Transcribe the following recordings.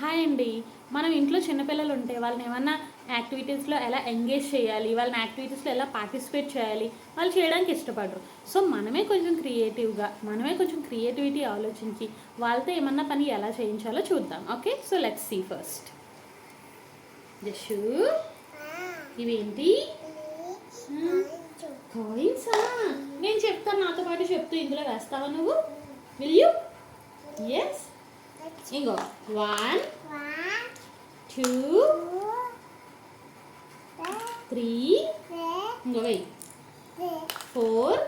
Hi అండి. మనం ఇంట్లో చిన్నపిల్లలు ఉంటే వాళ్ళని ఏమన్నా యాక్టివిటీస్లో ఎలా ఎంగేజ్ చేయాలి వాళ్ళని యాక్టివిటీస్లో ఎలా పార్టిసిపేట్ చేయాలి వాళ్ళు చేయడానికి ఇష్టపడరు. సో మనమే కొంచెం క్రియేటివ్గా మనమే కొంచెం క్రియేటివిటీ ఆలోచించి వాళ్ళతో ఏమన్నా పని ఎలా చేయించాలో చూద్దాం. Okay? So let's see first. Jashu ఇవేంటి? కాయిన్సా? నేను చెప్తాను నాతో పాటు చెప్తూ ఇందులో వేస్తావా నువ్వు? Will you yes Angle. One, two, three. Go away. Four,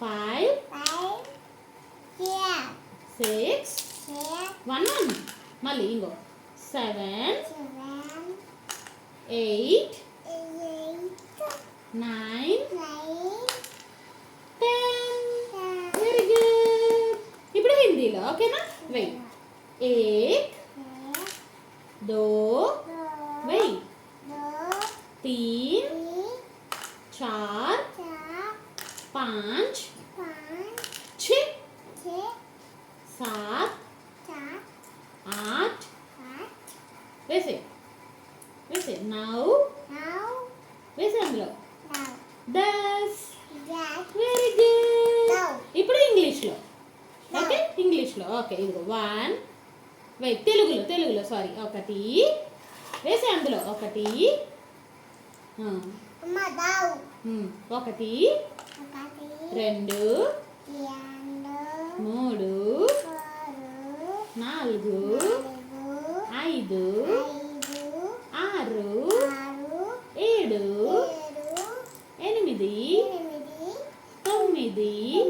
five, six. One one. Mali. Ingo. Seven, eight, nine. ઓકેના વેઇટ એક દો વેઇટ તીન ચાર પાંચ છ સાત આઠ વેસે વેસે નવ વેસે હમ લોગ દસ ఇంగ్లీష్లో. ఓకే ఇదిగో వన్. వెయిట్ తెలుగులో తెలుగులో సారీ ఒకటి. వేసే అందులో ఒకటి. ఒకటి. రెండు. మూడు. నాలుగు. ఐదు. ఆరు. ఏడు. ఎనిమిది. తొమ్మిది.